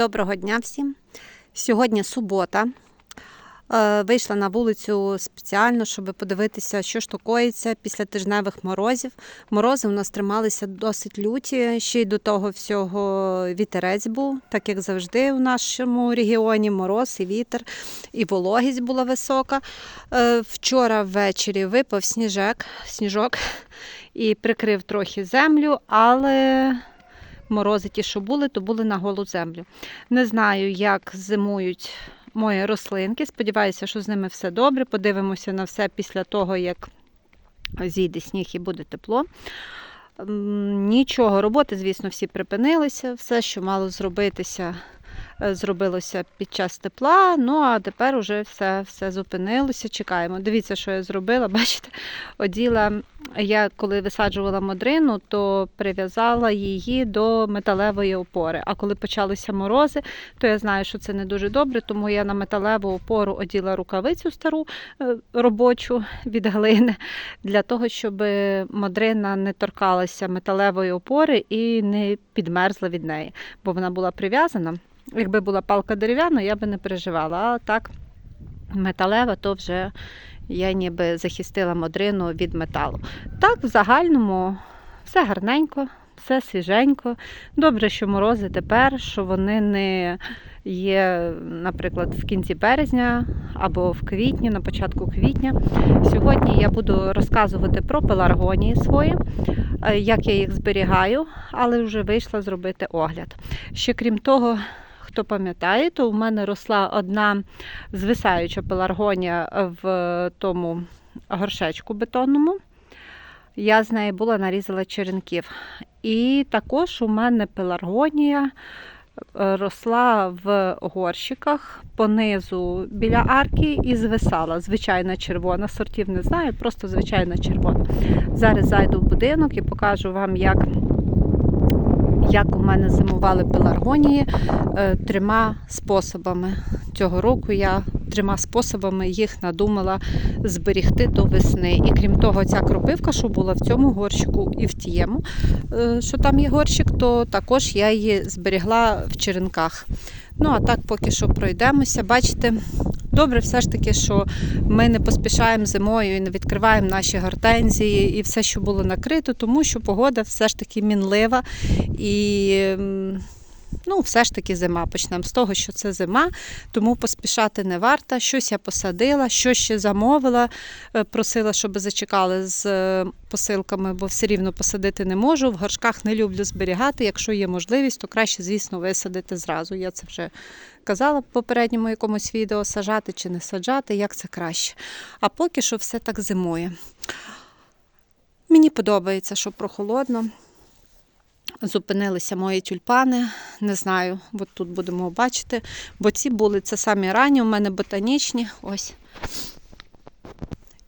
Доброго дня всім. Сьогодні субота. Е, Вийшла на вулицю спеціально, щоб подивитися, що ж то коїться після тижневих морозів. Морози у нас трималися досить люті. Ще й до того всього вітерець був, так як завжди в нашому регіоні мороз і вітер, і вологість була висока. Е, Вчора ввечері випав сніжок, сніжок і прикрив трохи землю, але морози ті, що були, то були на голу землю. Не знаю, як зимують мої рослинки. Сподіваюся, що з ними все добре. Подивимося на все після того, як зійде сніг і буде тепло. Нічого, роботи, звісно, всі припинилися. Все, що мало зробитися, зробилося під час тепла. Ну а тепер уже все, все зупинилося. Чекаємо. Дивіться, що я зробила. Бачите, оділа я коли висаджувала модрину, то прив'язала її до металевої опори. А коли почалися морози, то я знаю, що це не дуже добре, тому я на металеву опору оділа рукавицю стару е, робочу від глини, для того, щоб модрина не торкалася металевої опори і не підмерзла від неї, бо вона була прив'язана. Якби була палка дерев'яна, я би не переживала. А так металева, то вже я ніби захистила модрину від металу. Так, в загальному все гарненько, все свіженько. Добре, що морози тепер, що вони не є, наприклад, в кінці березня або в квітні, на початку квітня. Сьогодні я буду розказувати про пеларгонії свої, е, як я їх зберігаю, але вже вийшла зробити огляд. Ще крім того, хто пам'ятає, то у мене росла одна звисаюча пеларгонія в тому горшечку бетонному. Я з неї була нарізала черенків. І також у мене пеларгонія е, росла в горщиках понизу біля арки і звисала. Звичайна червона, сортів не знаю, просто звичайна червона. Зараз зайду в будинок і покажу вам, як, як у мене зимували пеларгонії е, трьома способами. Цього року я трьома способами їх надумала зберігти до весни. І крім того, ця кропивка, що була в цьому горщику і в тієму, е, що там є горщик, то також я її зберігла в черенках. Ну, а так поки що пройдемося. Бачите, добре все ж таки, що ми не поспішаємо зимою і не відкриваємо наші гортензії і все, що було накрито, тому що погода все ж таки мінлива і. Ну, все ж таки зима. Почнемо з того, що це зима, тому поспішати не варто. Щось я посадила, що ще замовила, е, просила, щоб зачекали з е, посилками, бо все рівно посадити не можу. В горшках не люблю зберігати. Якщо є можливість, то краще, звісно, висадити зразу. Я це вже казала в попередньому якомусь відео, саджати чи не саджати, як це краще. А поки що все так зимує. Мені подобається, що прохолодно. Зупинилися мої тюльпани. Не знаю, от тут будемо бачити. Бо ці були це самі ранні, у мене ботанічні. Ось.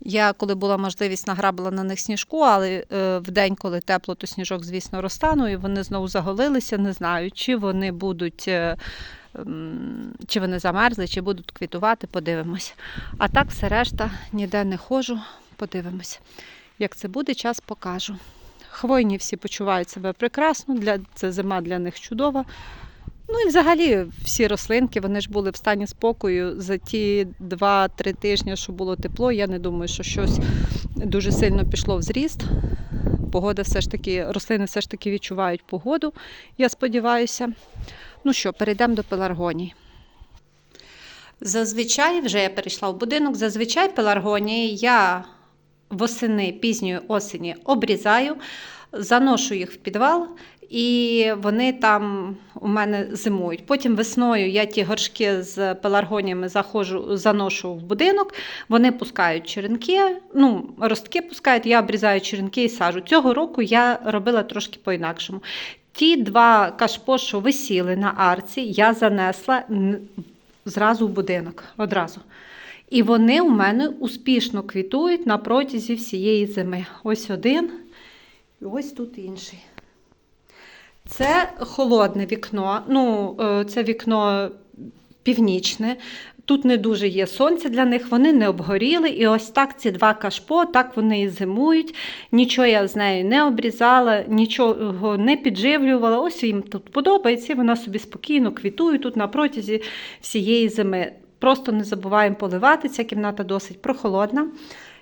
Я, коли була можливість, награбила на них сніжку, але е, в день, коли тепло, то сніжок, звісно, розтанув, і вони знову заголилися. Не знаю, чи вони будуть. е, Чи вони замерзли, чи будуть квітувати, подивимось. А так, все решта, ніде не ходжу, подивимось. Як це буде, час покажу. Хвойні всі почувають себе прекрасно, для, це зима для них чудова. Ну і взагалі всі рослинки, вони ж були в стані спокою за ті 2-3 тижні, що було тепло. Я не думаю, що щось дуже сильно пішло в зріст. Погода все ж таки, рослини все ж таки відчувають погоду, я сподіваюся. Ну що, перейдемо до пеларгоній. Зазвичай, вже я перейшла в будинок, зазвичай пеларгонії я восени пізньої осені обрізаю, заношу їх в підвал, і вони там у мене зимують. Потім весною я ті горшки з пеларгоніями заходжу, заношу в будинок, вони пускають черенки, ну, ростки пускають, я обрізаю черенки і сажу. Цього року я робила трошки по-інакшому. Ті два кашпо, що висіли на арці, я занесла зразу в будинок. Одразу. І вони у мене успішно квітують на протязі всієї зими. Ось один, і ось тут інший. Це холодне вікно. Ну, е, це вікно північне. Тут не дуже є сонця для них, вони не обгоріли. І ось так ці два кашпо, так вони і зимують. Нічого я з нею не обрізала, нічого не підживлювала. Ось їм тут подобається, вона собі спокійно квітує тут на протязі всієї зими. Просто не забуваємо поливати, ця кімната досить прохолодна.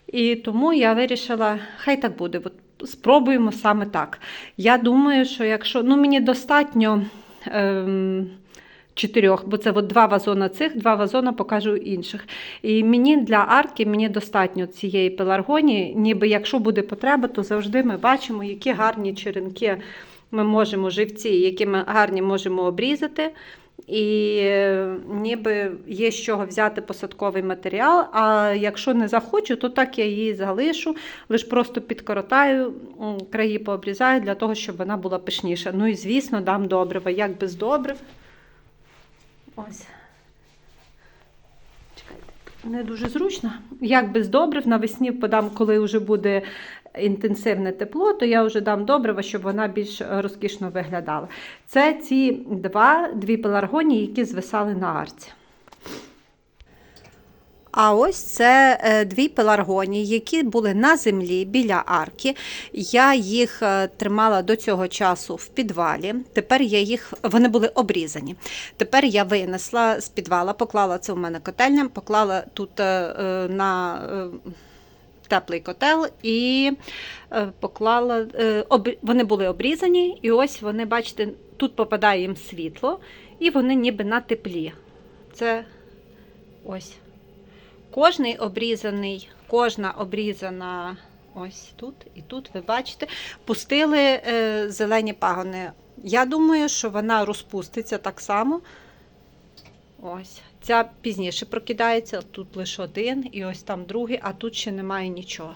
І тому я вирішила, хай так буде. От спробуємо саме так. Я думаю, що якщо ну, мені достатньо. Ем, Чотирьох, бо це от два вазона цих, два вазона покажу інших. І мені для арки мені достатньо цієї пеларгонії, ніби якщо буде потреба, то завжди ми бачимо, які гарні черенки ми можемо живці, які ми гарні можемо обрізати. І е, ніби є з чого взяти посадковий матеріал. А якщо не захочу, то так я її залишу, лише просто підкоротаю, краї пообрізаю для того, щоб вона була пишніша. Ну і звісно, дам добрива. Як без добрив. Ось. Чекайте, не дуже зручно. Як без добрив, навесні подам, коли вже буде інтенсивне тепло, то я вже дам добрива, щоб вона більш розкішно виглядала. Це ці два, дві пеларгонії, які звисали на арці. А ось це е, дві пеларгонії, які були на землі біля арки. Я їх е, тримала до цього часу в підвалі. Тепер я їх, вони були обрізані. Тепер я винесла з підвала, поклала це у мене котельня, поклала тут е, на теплий котел і е, поклала. е, Вони були обрізані, і ось вони, бачите, тут попадає їм світло, і вони ніби на теплі. Це ось. Кожний обрізаний, кожна обрізана ось тут і тут, ви бачите, пустили е, зелені пагони. Я думаю, що вона розпуститься так само. Ось. Ця пізніше прокидається, тут лише один, і ось там другий, а тут ще немає нічого.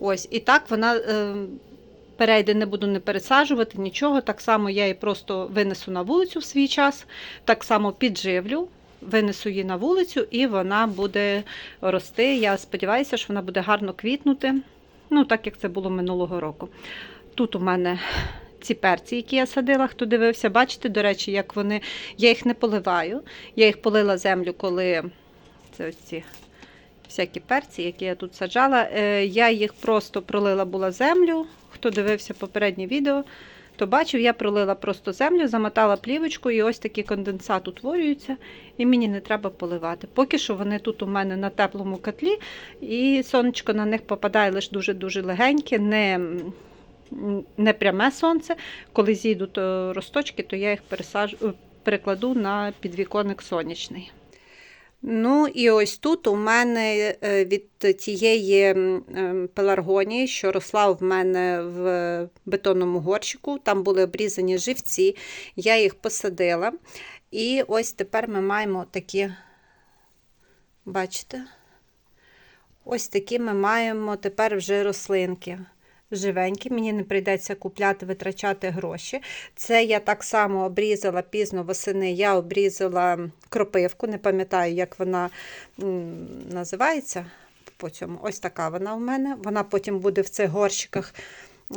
Ось, і так вона е, перейде, не буду не пересаджувати нічого. Так само я її просто винесу на вулицю в свій час, так само підживлю, винесу її на вулицю, і вона буде рости. Я сподіваюся, що вона буде гарно квітнути. Ну, так як це було минулого року. Тут у мене ці перці, які я садила, хто дивився, бачите, до речі, як вони. Я їх не поливаю. Я їх полила землю, коли це ось ці всякі перці, які я тут саджала. Е, Я їх просто пролила була землю. Хто дивився попереднє відео, то бачив, я пролила просто землю, замотала плівочку, і ось такий конденсат утворюється, і мені не треба поливати. Поки що вони тут у мене на теплому котлі, і сонечко на них попадає лише дуже-дуже легеньке, не, не пряме сонце. Коли зійдуть е, росточки, то я їх пересаджу, е, перекладу на підвіконник сонячний. Ну і ось тут у мене е, від тієї пеларгонії, що росла в мене в бетонному горщику, там були обрізані живці, я їх посадила. І ось тепер ми маємо такі, бачите? Ось такі ми маємо тепер вже рослинки. Живенькі, мені не прийдеться купляти, витрачати гроші. Це я так само обрізала пізно восени. Я обрізала кропивку, не пам'ятаю, як вона називається. По. Ось така вона в мене. Вона потім буде в цих горщиках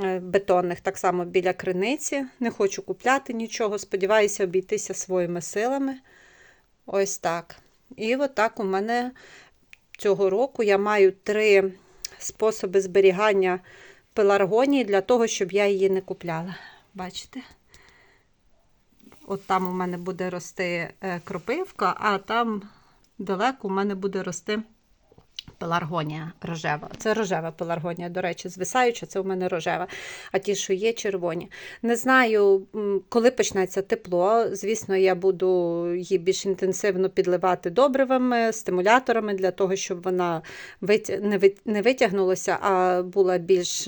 е, бетонних, так само біля криниці. Не хочу купляти нічого, сподіваюся обійтися своїми силами. Ось так. І отак у мене цього року я маю три способи зберігання пеларгонії для того, щоб я її не купляла. Бачите? От там у мене буде рости е, кропивка, а там далеко у мене буде рости пеларгонія рожева. Це рожева пеларгонія, до речі, звисаюча, це у мене рожева, а ті, що є, червоні. Не знаю, коли почнеться тепло. Звісно, я буду її більш інтенсивно підливати добривами, стимуляторами для того, щоб вона не витягнулася, а була більш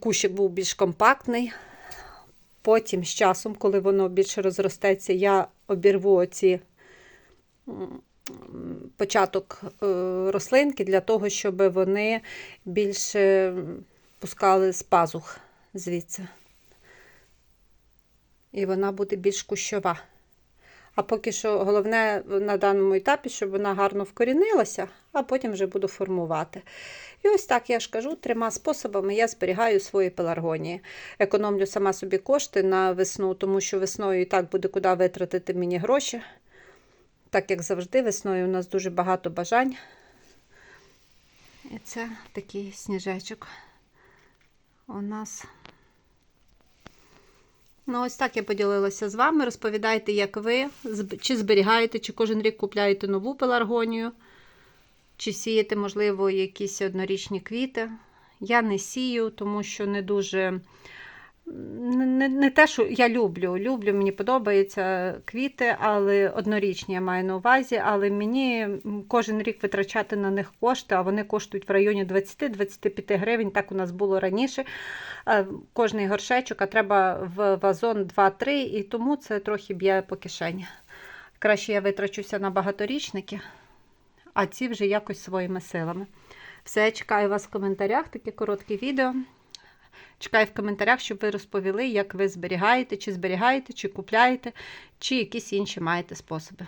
кущик був більш компактний. Потім з часом, коли воно більше розростеться, я обірву оці початок е, рослинки для того, щоб вони більше пускали з пазух звідси. І вона буде більш кущова. А поки що головне на даному етапі, щоб вона гарно вкорінилася, а потім вже буду формувати. І ось так я ж кажу, трьома способами я зберігаю свої пеларгонії. Економлю сама собі кошти на весну, тому що весною і так буде куди витратити мені гроші. Так як завжди, весною у нас дуже багато бажань. І це такий сніжечок. У нас. Ну, ось так я поділилася з вами. Розповідайте, як ви, чи зберігаєте, чи кожен рік купляєте нову пеларгонію, чи сієте, можливо, якісь однорічні квіти. Я не сію, тому що не дуже. Не, не, те, що я люблю. Люблю, мені подобаються квіти, але однорічні я маю на увазі. Але мені кожен рік витрачати на них кошти, а вони коштують в районі 20-25 гривень. Так у нас було раніше. Е, Кожний горшечок, а треба в вазон 2-3, і тому це трохи б'є по кишені. Краще я витрачуся на багаторічники, а ці вже якось своїми силами. Все, чекаю вас в коментарях, таке коротке відео. Чекаю в коментарях, щоб ви розповіли, як ви зберігаєте, чи зберігаєте, чи купляєте, чи якісь інші маєте способи.